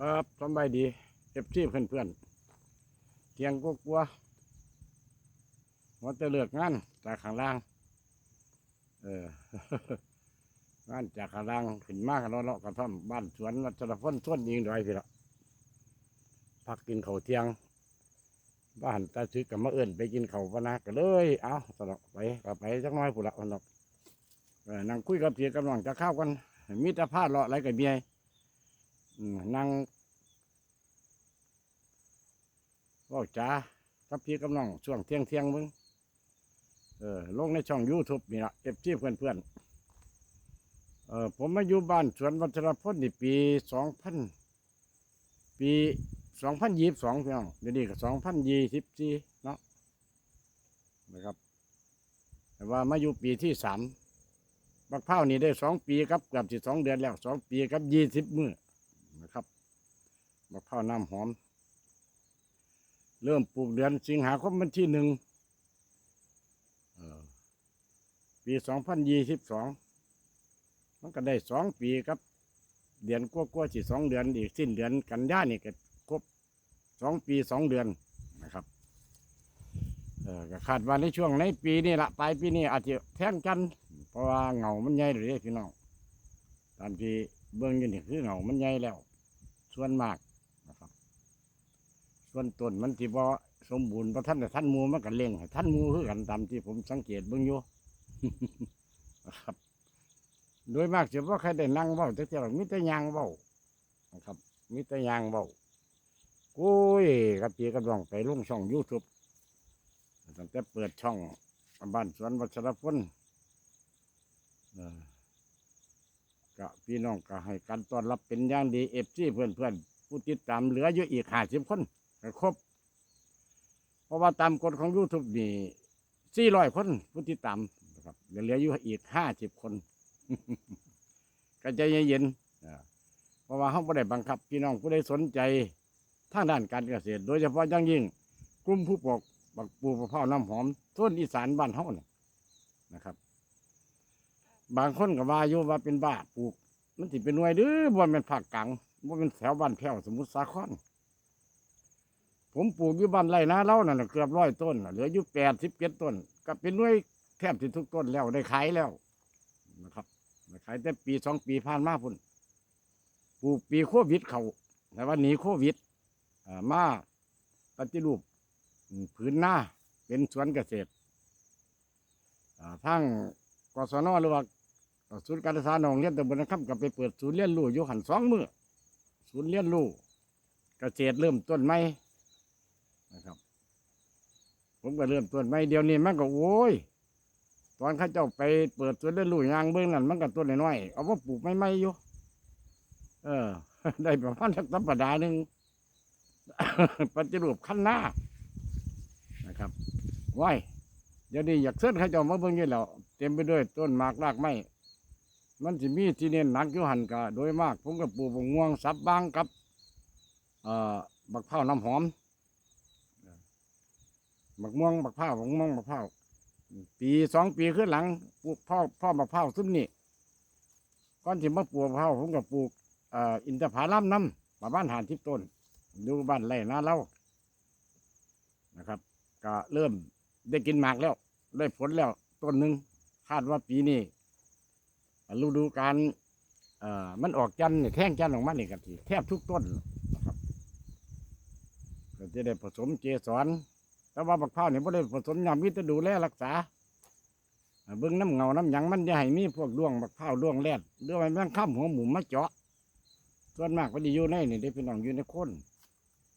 ครับสบายดีเอฟซีเพื่อนเพื่อนเทียงก็กลัวว่าจะเลือกงานจากข้างล่าง เอองานจากข้างล่างขึ้นมากแล้วเลาะกระท่อมบ้านสวนวัชรพลส่วนยิงดอยพี่ละพักกินเขาเที่ยง บ้านตาซื้อกับมาเอื่นไปกินเขาปนะก็เลย เอาสนอกไปกไปจักน้อยผู้ละสนอกเออนั่งคุยกับเพียกำลังจะเข้ากันมิตรภาพเลาะอะไรกับเมียอืม นั่งก็จ้ากับพี่กับน้องช่วงเที่ยงเที่ยงมึง เออ ลงในช่องยูทูบนี่ละเอฟซีเพื่อนเพื่อนเออผมมาอยู่บ้านสวนวัชรพลนี่ปีสองพันปีสองพันยี่สิบสองพี่น้องเดี๋ยวนี้ก็สองพันยี่สิบสี่เนาะนะครับ แต่ว่ามาอยู่ปีที่สามบักเผานี่ได้สองปีครับเกือบสิสองเดือนแล้วสองปีกับยี่สิบมือ นะครับบักเผาวน้ำหอม เริ่มปลูกเดือนสิงหาคมวันที่หนึ่งปีสองพันยี่สิบสองมันก็ได้สองปีครับ เดือนกัว่าๆสิสองเดือนอีกสิ้นเดือนกันยานี่ก็ครบสองปีสองเดือนนะครับเออก็คาดว่าในช่วงในปีนี้ละปลายปีนี้อาจจะแท่งกัน เพราะว่าเหงามันใหญ่เลยพี่น้องตามที่เบื้องยืนนี่คือเหงามันใหญ่แล้ว ส่วนมากนะครับ ส่วนต้นมันที่บ่สมบูรณ์เพราะท่านแต่ท่านมูมันก็เลี้ยงท่านมูคือกันตามที่ผมสังเกตเบิ่งอยู่นะครับ โดยมากจะว่าใครได้นั่งเบ้าแต่เจ้ามีแต่ยางเบ้านะครับมีแต่ยางเบ้าโอ้ยกับพี่กำลังไปลงช่องยูทูบตั้งแต่เปิดช่องบ้านสวนวัชรพลเออ ก็พี่น้องก็ให้การต้อนรับเป็นอย่างดีเอฟซีเพื่อนเพื่อนๆผู้ติดตามเหลืออยู่อีกห้าสิบคนก็ครบ เพราะว่าตามกฎของยูทูบนี่สี่ร้อยคนผู้ติดตามนะครับเหลืออยู่อีกห้าสิบคนก็ใจเย็นๆเพราะว่าเขาไม่ได้บังคับ พี่น้องผู้ใดสนใจทางด้านการเกษตร โดยเฉพาะอย่างยิ่งกลุ่มผู้ปลูกบักปลูกมะพร้าวน้ำหอมต้นอีสานบ้านเฮาเนี่ยนะครับ บางคนก็ว่าอยู่ว่าเป็นบ้าปลูก มันสิเป็นหน่วยดื้อบนเป็นภาคกลางบนเป็นแถวบ้านแพ้วสมุทรสาครผมปลูกอยู่บ้านไร่นาเล่านั่นน่ะเกือบร้อยต้นเหลืออยู่แปดสิบเจ็ดต้น ก็เป็นหน่วยแทบจะทุกต้นแล้วได้ขายแล้วนะครับได้ขายแต่ปีสองปีผ่านมาพุ่นปลูกปีโควิดเขาแต่ว่าหนีโควิดมาปฏิรูปอืมผืนหน้าเป็นสวนเกษตรทั้ง กศนหรือว่าศูนย์การศึกษาหนองเรียนตำบลนะครับก็ไปเปิดศูนย์เรียนรู้อยู่หันสองมือศูนย์เรียนรู้เกษตรเริ่มต้นไหมนะครับ ผมก็เริ่มต้นไม่เดี๋ยวนี้มันก็โอ้ยตอนข้าเจ้าไปเปิดสวนย์เล่นลูกยางเบื้องนั่นมันก็ต้นน้อยๆเอาว่าปลูกไม่ไม่อยู่เออ ได้ประมาณสักสัปดาห์หนึ่งปฏิรูปขั้นหน้านะครับว้ายเดี๋ยวนี้อยากเส้นเข้าเจ้ามาเบิ่งอยี่แล้ว เต็มไปด้วยต้นหมากรากไม้มันจะมีที่เน้นหนักอยู่หันกะโดยมากผมก็ปลูกบงม่วงสับบางกับอ่อบักเผาน้ำหอมบักม่วงบักพร้าบักม่วงบักพร้าปีสองปีขึ้นหลังปลูกพ่อพ่อบักพร้าซุ้มนี่ก่อนที่มาปลูกบักพร้าผมก็ปลูกอ่ออินทผลัมน้ำประมาณหานทิพต้นอยู่บ้านไร่นาเล่านะครับ ก็เริ่มได้กินหมากแล้ว ได้ผลแล้วต้นหนึ่ง คาดว่าปีนี้ฤดูการมันออกจันเนี่ยแท่งจันออกมาเนี่ยกันทีแทบทุกต้นนะครับก็จะได้ผสมเจสรแต่ว่าบักพ้าวเนี่ยบ่ได้ผสมยามิตดูแลรักษาเบิ่งน้ำเงาน้ำหยังมันจะให้มีพวกดวงบักพ้าวดวงแรดหรือว่าแมงข้ามหัวหมูมาเจาะ ส่วนมากก็ดีอยู่ในนี่ได้พี่น้องอยู่ในคน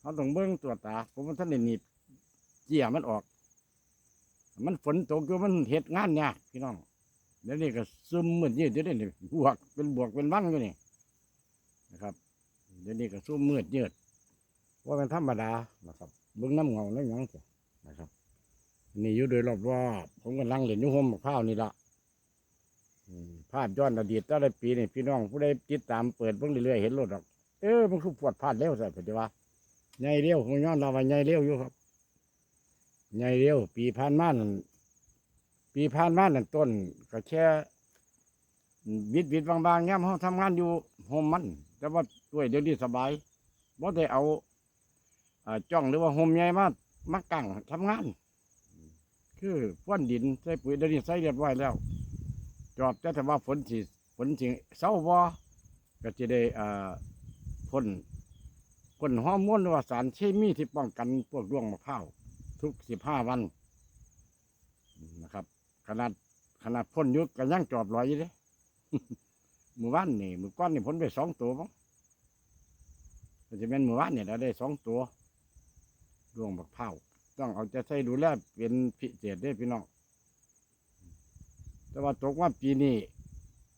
เขาต้องเบิ่งตัวจตาผมว่าท่านได้หนีบเจียมันออก ฝนตกอยู่มันเห็ดงานยากพี่น้องเดี๋ยวนี้ก็ซึมเหมือนยืดเดี๋ยวนี้บวกเป็นบวกเป็นวังอยู่นี่นะครับเดี๋ยวนี้ก็ซุ่มมืดยืดว่าเป็นธรรมดานะครับเบิ่งน้ำเงาน้ำหยังจ้ะนะครับนี่อยู่โดยรอบรอบผมกำลังเล่นยุ่ห่มมะพร้าวนี่ละภาพย้อนอดีตตั้งแต่ปีนี่พี่น้องผู้ใดติดตามเปิดเบิ่งเรื่อยๆเห็นรถดอกเออมันคือปวดพลาดเร็วใส่ปฏิว่าใหญ่เร็วผมย้อนเราว่าใหญ่เร็วอยู่ครับใหญ่เร็วปีผ่านมานั่น ปีผ่านมาหนั่นต้นก็แค่วิดวิดบางๆย่ำเขาทำงานอยู่โฮมมัน แต่ว่าด้วยเดี๋ยวนี้สบายบ่ได้เอาอาจ้องหรือว่าโฮมใหญ่มามากั้งทำงาน คือพ่นดินใส่ปุ๋ยเดี๋ยวนี้ใส่เรียบร้อยแล้ว จอบแต่ถ้าว่าฝนสิฝนสิเศร้าบ่ก็จะได้อ่าพ่นพ่นฮอร์โมนหรือว่าสารเคมีที่ป้องกันพวกร่วงมะพร้าวทุกสิบห้าวัน ขนาดขนาดพ่นยุกก็ยังจอบลอยอยู่เด้มือว่านนี่มือก้อนนี่พ่นไปสองตัวมั้งจะเป็นมือว่านเนี่ยเราได้สองตัวร่วงมะพร้าวต้องเอาใจใส่ดูแลเป็นพิเศษได้พี่น้องแต่ว่าตกว่าปีนี้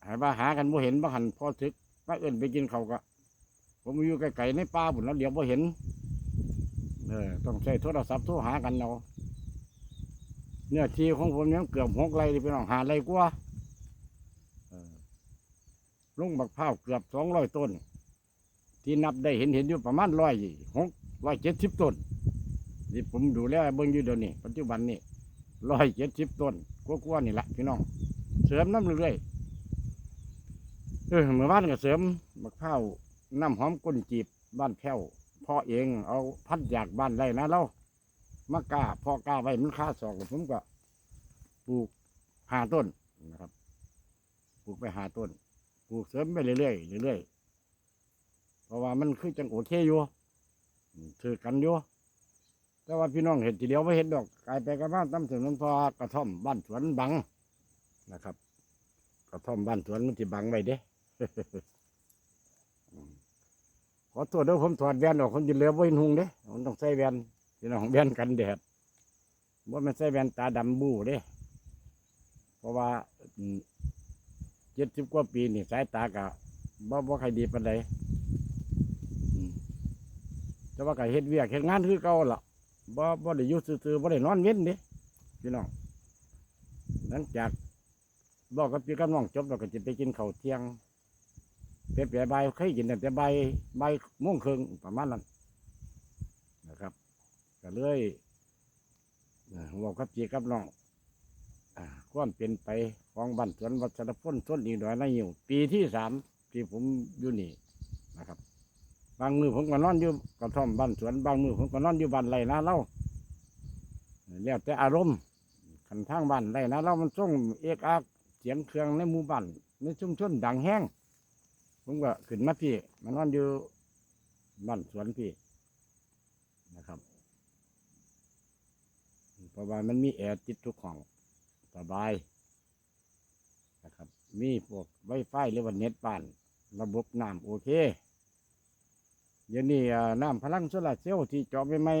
หายว่าหากันบ่เห็นบ่หันพอทึกว่าเอิ้นไปกินเขาก็ผมอยู่ไกลๆในป่าบุญแล้วเดี๋ยวบ่เห็นเออต้องใช้โทรศัพท์โทรหากันเอาะ เนื้อที่ของผมยังเกือบหกไร่เลยพี่น้องหาไร่กว่าลุงบักพร้าวเกือบสองร้อยต้น ที่นับได้เห็นเห็นอยู่ประมาณร้อยหกร้อยเจ็ดสิบต้นนี่ผมดูแลเบิ่งอยู่เดี๋ยวนี้ปัจจุบันนี่ร้อยเจ็ดสิบต้นกว่าๆนี่แหละพี่น้องเสริมน้ำเรื่อยๆเออเมื่อวานก็เสริมบักข้าวน้ำหอมก้นจีบบ้านแพ้วพ่อเองเอาพัดอยากบ้านไรนะเรา มากาพอกาไว้มันค่าสองผมก็ปลูกหาต้นนะครับปลูกไปหาต้นปลูกเสริมไปเรื่อยๆเรื่อยๆเพราะว่ามันคือจังโอเคอยู่อืมถือกันอยู่แต่ว่าพี่น้องเห็นทีเดียวไม่เห็นดอกกลายไปกันบ้านตั้มถึงนั้นพอกระท่อมบ้านสวนบังนะครับ กระท่อมบ้านสวนมันจะบังไว้เด้อขอตัวเด้อผมถอดแว่นออกคนจะเลือไว้หุงเด้ผมต้องใส่แว่น พี่น้องแว่นกันแดดว่ามันใส่แว่นตาดำบูเด้ เพราะว่าเจ็ดสิบกว่าปีนี่สายตากะบ่บ่ใครดีปานใดอืมแต่ว่าก็เฮ็ดเวียกเฮ็ดงานคือเก่าล่ะบ่บ่ได้อยู่ซื่อๆบ่ได้นอนเว้นเด้พี่น้องหลังจากบอกกับพี่กับน้องจบเราก็จะไปกินข้าวเที่ยงเปียๆใบายเคยกินแต่ใบใบม่วงครึ่งประมาณนั้น ก็เลยเอ่อบอกกับพี่กับน้องอ่าความเป็นไปของบ้นสวนวัชรพลต้นอีดอยนายหิวปีที่สามที่ผมอยู่นี่นะครับ บางมือผมก็นอนอยู่กระท่อมบ้านสวนบางมือผมก็นอนอยู่บ้านไรนาเล่าแล้วแต่อารมณ์ขันทางบ้านได้นะเรามันส่งเอกอักเสียงเครื่องในหมู่บ้านในชุมชนดังแห้งผมก็ขึ้นมาพี่มานอนอยู่บ้านสวนพี่นะครับเพ ราะว่ามันมีแอร์ติดทุกห้องสบายนะครับ มีพวกไวไฟหรือว่าเน็ตบ้าน ระบบน้ำโอเคเดี๋ยวนี้น้ำพลังโซลาเซลล์ที่เจาะไม่ไม่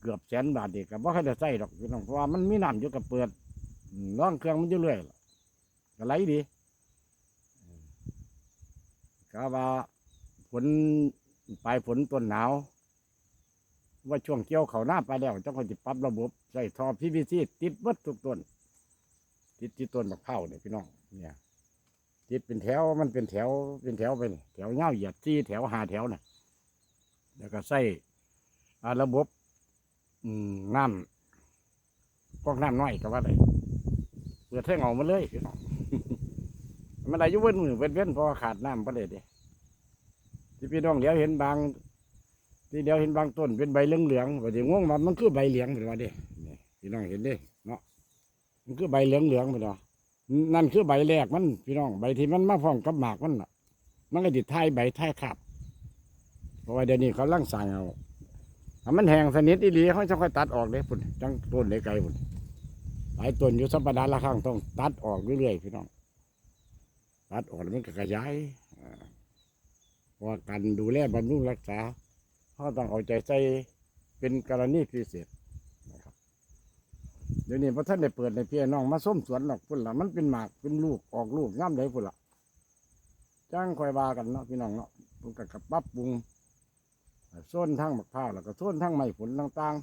เกือบแสนบาทเด็กกับว่าใครจะใส่ดอกพี่น้องเพราะว่ามันมีน้ำอยู่กับเปิดอืมร่องเครื่องมันอยู่เรื่อยก็ไหลดีก็ว่าฝนปลายฝนต้นหนาว ว่าช่วงเกี่ยวเขาหน้าไปแล้วเจ้าคนจะปรับระบบใส่ท่อพีวีซีติดเบิดทุกต้นติดที่ต้นมะพร้าวเนี่ยพี่น้องเนี่ยติดเป็นแถวมันเป็นแถวเป็นแถวไปนี่แถวเงาวเหยียดที่แถวหาแถวน่ะ แล้วก็ใส่ระบบน้ำพวกน้ำน้อยก็ว่าได้เปิดเท่งออกมาเลยพี่น้องมันได้ยุ่เว้นมือเว้นเว้นเพราะขาดน้ำประเด็ดเดะที่พี่น้องเดี๋ยวเห็นบาง ที่เดียวเห็นบางต้นเป็นใบเหลืองเหลืองๆว่าจะง่วงมันมันคือใบเหลืองเป็นว่าเด้นี่พี่น้องเห็นเด้เนาะมันคือใบเหลืองเหลืองเป็นว่านั่นคือใบแรกมันพี่น้องใบที่มันมาพร้อมกับหมากมันน่ะ มันก็ติดท้ายใบท้ายขับเพราะว่าเดี๋ยวนี้เขาล่างสางเอาถ้ามันแห้งสนิทอีหลีเขาจะค่อยตัดออกเลยพุ่นจังต้นเลยไกลพุ่นหลายต้นอยู่สัปดาห์ละครั้งต้องตัดออกเรื่อยๆพี่น้อง ตัดออกมันก็ขยายอ่าเพราะว่าการดูแลบำรุงรักษา เขาต้องเอาใจใส่เป็นกรณีพิเศษนะครับเดี๋ยวนี้พระท่านได้เปิดในพี่น้องมาส้มสวนหรอกพุ่นละมันเป็นหมากเป็นลูกออกลูกงามเลยพุ่นละจ้างคอยบากันเนาะพี่น้องเนาะมันก็กับปรับปรุงส่วนทั้งหมะพร้าแล้วก็ส่วนทั้งไม้ผลต่าง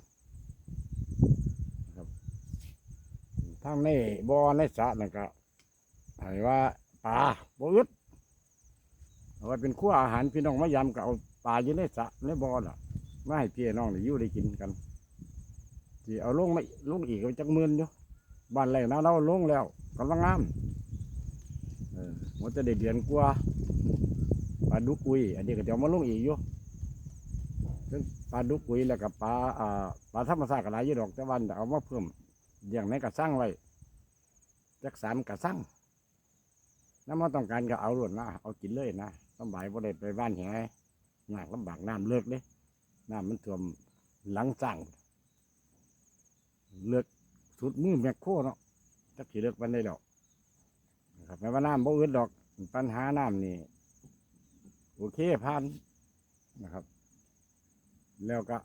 ๆครับทั้งในบ่อในสระนั่นก็ให้ว่าปลาบ่อึดเอาไว้เป็นขั้วอาหารพี่น้องมายำก็เอา ปลาอยู่ในสระในบ่อน่ะไมาให้พี่น้องได้อยู่ได้กินกันที่เอาลงไม่ลงอีกก็จักหมื่นอยู่บ้านแรกนะเราลงแล้วกำลังงามเออมันจะได้เดือนกว่าปลาดุกุย อันนี้ก็จะเอามาลงอีกอยู่ซึ่งปลาดุกุยแล้วกับปลาอ่าปลาธรรมชาติก็หลายอยู่ดอกแต่วันเอามาเพิ่มอย่างไหนก็สร้างไว้จักสามก็สร้างน้ำมันต้องการก็เอาล้วนนะเอากินเลยนะสบายบ่ได้ไปบ้านแห ยากลำบากน้ำเลิกเลยน้ำมันท่วมหลังสร้างเลิกสุดมือแมคโคเนาะจักสิเลิกวันได้ดอกนะครับแม้ว่าน้ำบ่อึดดอก ปัญหาน้ำนี่โอเคผ่านนะครับ แล้วก็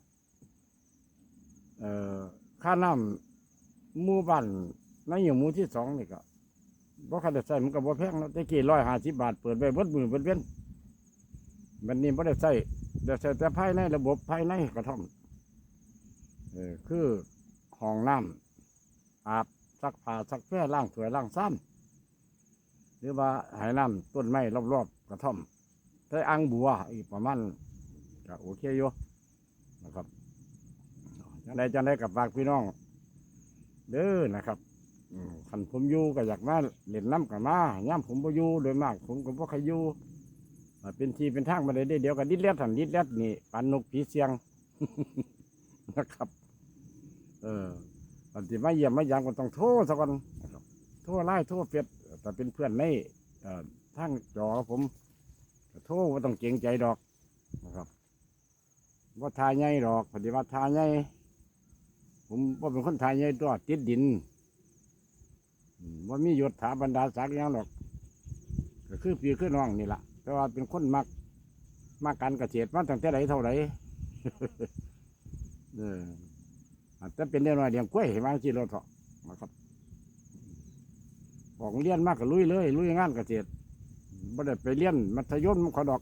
เอ่อค่าน้ำมู่บ้านในอย่างมู่ที่สองนี่ก็บ่ค่าได้ใช้มันก็บ่แพงเนาะแต่กี้ร้อยห้าสิบบาทเปิดไว้เบิดมือเบิดเว้น มันนี้บ่ได้ใช้ได้ใช้แต่ภายในระบบภายในกระท่อมเออคือห้องน้ำอาบซักผ้าซักแพ้ล้างถ้วยล้างซ้ำหรือว่าหายน้ำต้นไม้รอบๆกระท่อมใช้อ่างบัวอีกประมาณก็โอเคอยู่นะครับจังใดจังใดกับฝากพี่น้อง เด้อนะครับอืมคันผมอยู่ก็อยากมาเล่นน้ำกับมาย่ำผมบ่อยู่โดยมาก ผมก็บ่ใครอยู่ เป็นทีเป็นทางมาได้เดี๋ยวกันดิดเล็ดหันดิดเล็ดนี่ปันนกผีเสียงนะครับ เออตอนที่มาเยี่ยมมายามก็ต้องโทรสักก่อนโทรไล่โทรเฟซแต่เป็นเพื่อนในเอ่อทางจอผมโทรว่าต้องเกรงใจดอกนะครับว่าทายใหญ่ดอกปฏิวัติทายใหญ่ผมว่าเป็นคนทายใหญ่ตัวติดดินว่ามีหยศถาบรรดาศักดิ์ยังดอกก็คือพี่คือน้องนี่แหละ แต่ว่าเป็นคนมักมักการเกษตรมาตั้งแต่ไหนเท่าไหร่เอออาจจะเป็นเรื่องน้อยเดียงกล้วยมาจีรถเถาะนะครับออกเรียนมากก็ลุยเลย ลุยงานเกษตรไม่ได้ไปเรียนมัธยมขอดอก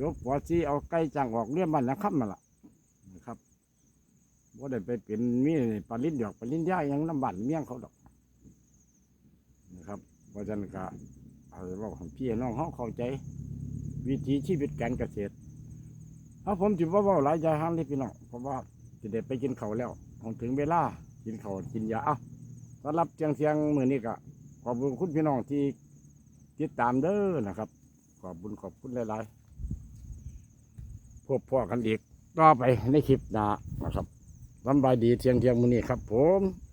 ยกปอซีเอาไก่จังออกเลี้ยงบ้านนะค่ำมาละนะครับว่ได้ไปเป็นมีปลาลิ้นหยอกปลาลิ้นย่ายังน้ำบันเมี่ยงเขาดอก รับเพราะฉะนั้นก็เอาบอกให้พี่น้องเขาเข้าใจ วิถีชีวิตการเกษตรถ้าผมจิว่าว่าหลายใจห้ามเลยพี่น้องเพราะว่าจะได้ไปกินเขาแล้วคงถึงเวลากินเขากินยาเอ้าสำหรับเชียงเชียงมือนี้ก็ขอบคุณคุณพี่น้องที่ติดตามเด้อนะครับ ขอบคุณขอบคุณหลายๆพบพ่อกันอีกต่อไปในคลิปหน้านะครับสำบายดีเที่ยงเที่ยงมือนี้ครับ ผม